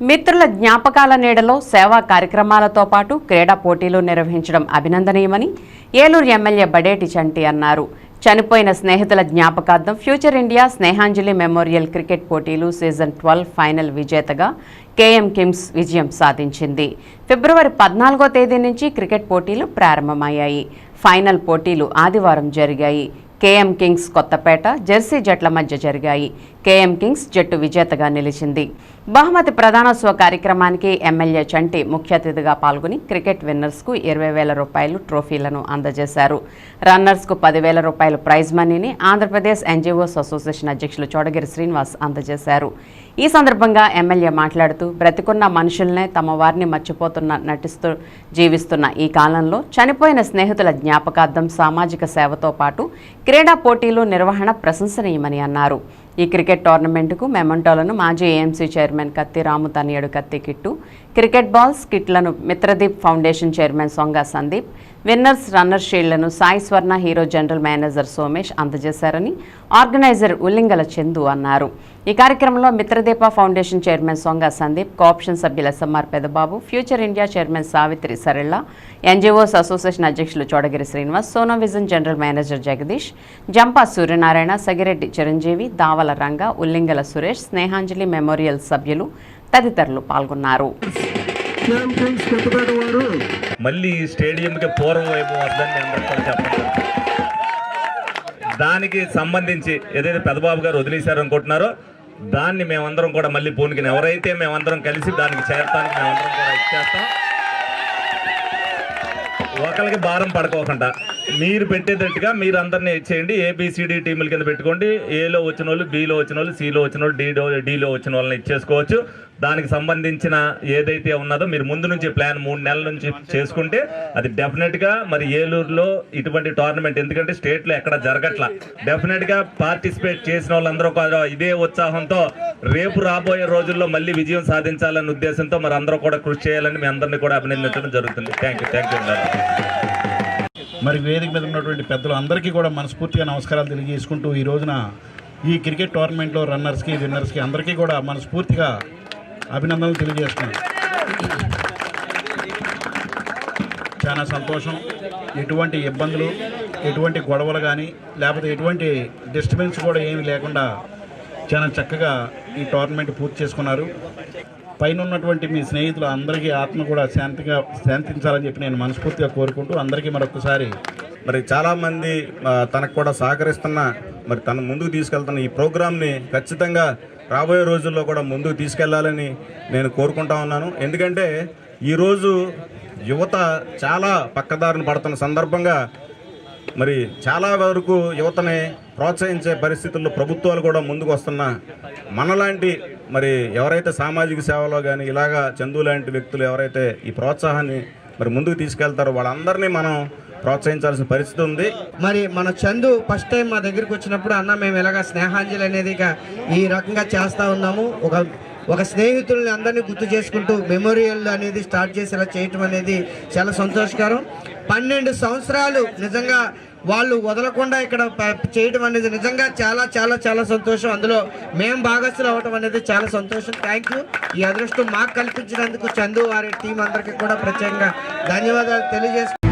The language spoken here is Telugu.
మిత్రుల జ్ఞాపకాల నీడలో సేవా కార్యక్రమాలతో పాటు క్రీడా పోటీలు నిర్వహించడం అభినందనీయమని ఏలూరు ఎమ్మెల్యే బడేటి చంటి అన్నారు. చనిపోయిన స్నేహితుల జ్ఞాపకార్థం future India Snehanjali memorial cricket పోటీలు సీజన్ ట్వెల్వ్ ఫైనల్ విజేతగా కేఎం కిమ్స్ విజయం సాధించింది. ఫిబ్రవరి పద్నాలుగో తేదీ నుంచి క్రికెట్ పోటీలు ప్రారంభమయ్యాయి. ఫైనల్ పోటీలు ఆదివారం జరిగాయి. కేఎం కింగ్స్ కొత్తపేట జెర్సీ జట్ల మధ్య జరిగాయి. కేఎం కింగ్స్ జట్టు విజేతగా నిలిచింది. బహుమతి ప్రధానోత్సవ కార్యక్రమానికి ఎమ్మెల్యే చంటి ముఖ్య అతిథిగా పాల్గొని క్రికెట్ విన్నర్స్కు ఇరవై వేల రూపాయలు ట్రోఫీలను అందజేశారు. రన్నర్స్కు పదివేల రూపాయలు ప్రైజ్ మనీని ఆంధ్రప్రదేశ్ ఎన్జీఓస్ అసోసియేషన్ అధ్యక్షులు చోడగిరి శ్రీనివాస్ అందజేశారు. ఈ సందర్భంగా ఎమ్మెల్యే మాట్లాడుతూ బ్రతికున్న మనుషుల్నే తమ వారిని మర్చిపోతున్న నటిస్తూ జీవిస్తున్న ఈ కాలంలో చనిపోయిన స్నేహితుల జ్ఞాపకార్థం సామాజిక సేవతో పాటు క్రీడా పోటీలు నిర్వహణ ప్రశంసనీయమని అన్నారు. ఈ క్రికెట్ టోర్నమెంట్కు మెమంటోలను మాజీ ఏఎంసీ చైర్మన్ కత్తి రాము తనియడు కత్తి కిట్టు క్రికెట్ బాల్స్ కిట్లను Mitradeep foundation chairman Songa Sandeep winners runner షీల్డ్లను Sai Swarna hero general manager Somesh అందజేశారని organiser Ullingala Chandu అన్నారు. ఈ కార్యక్రమంలో Mitradeepa foundation chairman Songa Sandeep cooption సభ్యులు SMR Pedababu future India chairman Savitri Sarala NGOs association అధ్యక్షులు Chodagiri Srinivas Sono Vision general manager Jagadish Jampa Suryanarayana Sagireddy Chiranjeevi Davala Ranga Ullingala Suresh Snehanjali memorial సభ్యులు తదితరులు పాల్గొన్నారు. మళ్ళీ స్టేడియంకి పూర్వం వైపు వద్దని చెప్పండి. దానికి సంబంధించి ఏదైతే పెదబాబు గారు వదిలేశారనుకుంటున్నారో దాన్ని మేమందరం కూడా మళ్ళీ పూనుకుని ఎవరైతే మేమందరం కలిసి దానికి చేరటానికి మేమందరం కూడా ఇచ్చేస్తాం. ఒకరికి భారం పడుకోకుండా మీరు పెట్టేటట్టుగా మీరు అందరినీ ఇచ్చేయండి ఏబిసిడి టీముల కింద పెట్టుకోండి. ఏలో వచ్చిన వాళ్ళు బిలో వచ్చిన వాళ్ళు సిలో వచ్చిన వాళ్ళు డీలో డీలో వచ్చిన వాళ్ళని ఇచ్చేసుకోవచ్చు. దానికి సంబంధించిన ఏదైతే ఉన్నదో మీరు ముందు నుంచి ప్లాన్ మూడు నెలల నుంచి చేసుకుంటే అది డెఫినెట్గా మరి ఏలూరులో ఇటువంటి టోర్నమెంట్ ఎందుకంటే స్టేట్లో ఎక్కడ జరగట్లా. డెఫినెట్గా పార్టిసిపేట్ చేసిన వాళ్ళందరూ ఇదే ఉత్సాహంతో రేపు రాబోయే రోజుల్లో మళ్ళీ విజయం సాధించాలనే ఉద్దేశంతో మరి అందరూ కూడా కృషి చేయాలని మీ అందరినీ కూడా అభినందించడం జరుగుతుంది. థ్యాంక్ యూ థ్యాంక్ యూ మరి వేదిక మీద ఉన్నటువంటి పెద్దలు అందరికీ కూడా మనస్ఫూర్తిగా నమస్కారాలు తెలియజేసుకుంటూ ఈ రోజున ఈ క్రికెట్ టోర్నమెంట్లో రన్నర్స్కి విన్నర్స్కి అందరికీ కూడా మనస్ఫూర్తిగా అభినందనలు తెలియజేస్తున్నాను. చాలా సంతోషం. ఎటువంటి ఇబ్బందులు ఎటువంటి గొడవలు కానీ లేకపోతే ఎటువంటి డిస్టర్బెన్స్ కూడా ఏమి లేకుండా చాలా చక్కగా ఈ టోర్నమెంట్ పూర్తి చేసుకున్నారు. పైన ఉన్నటువంటి మీ స్నేహితులు అందరికీ ఆత్మ కూడా శాంతిగా శాంతించాలని చెప్పి నేను మనస్ఫూర్తిగా కోరుకుంటూ అందరికీ మరొకసారి మరి చాలామంది తనకు కూడా సహకరిస్తున్న మరి తను ముందుకు తీసుకెళ్తున్న ఈ ప్రోగ్రామ్ని ఖచ్చితంగా రాబోయే రోజుల్లో కూడా ముందుకు తీసుకెళ్ళాలని నేను కోరుకుంటా ఉన్నాను. ఎందుకంటే ఈరోజు యువత చాలా పక్కదారిన పడుతున్న సందర్భంగా మరి చాలా వరకు యువతని ప్రోత్సహించే పరిస్థితుల్లో ప్రభుత్వాలు కూడా ముందుకు వస్తున్న మనలాంటి మరి ఎవరైతే సామాజిక సేవలో కానీ ఇలాగా చందు లాంటి వ్యక్తులు ఎవరైతే ఈ ప్రోత్సాహాన్ని మరి ముందుకు తీసుకెళ్తారో వాళ్ళందరినీ మనం ప్రోత్సహించాల్సిన పరిస్థితి ఉంది. మరి మన చందు ఫస్ట్ టైం మా దగ్గరికి వచ్చినప్పుడు అన్న మేము ఇలాగ స్నేహాంజలి అనేది ఈ రకంగా చేస్తూ ఉన్నాము. ఒక ఒక స్నేహితుల్ని అందరినీ గుర్తు చేసుకుంటూ మెమోరియల్ అనేది స్టార్ట్ చేసి ఇలా చేయటం అనేది చాలా సంతోషకరం. పన్నెండు సంవత్సరాలు నిజంగా వాళ్ళు వదలకుండా ఇక్కడ చేయడం అనేది నిజంగా చాలా చాలా చాలా సంతోషం. అందులో మేము భాగస్థులు అవటం అనేది చాలా సంతోషం. థ్యాంక్ యూ ఈ అదృష్టం మాకు కల్పించినందుకు చందు వారి టీం అందరికీ కూడా ప్రత్యేకంగా ధన్యవాదాలు తెలియజేస్తున్నాం